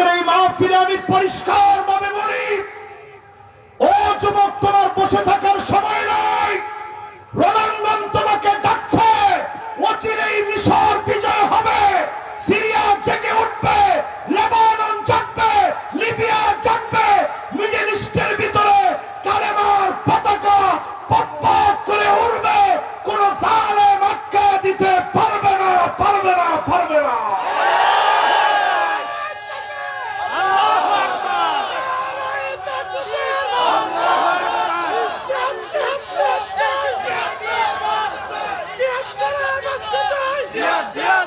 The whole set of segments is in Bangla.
আজকের এই মাহফিলে আমি পরিষ্কার ভাবে বলি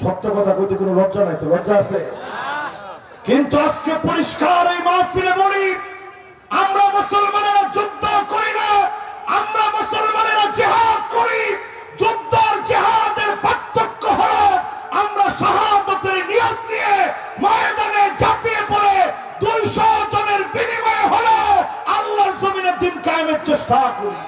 সত্য কথা কইতে কোনো লজ্জা নাই তো, লজ্জা আছে? কিন্তু আজকে পরিষ্কার এই মাহফিলে বলি, আমরা মুসলমানেরা যুদ্ধ করি না, আমরা মুসলমানেরা জেহাদ করি। যুদ্ধর জেহাদের পার্থক্য হলো, আমরা শাহাদতের নিয়োগ নিয়ে ময়দানে ঝাঁপিয়ে পড়ে, দুইশো জনের বিনিময়ে হলো আল্লাহর জমিনের দিন কায়েমের চেষ্টা করি।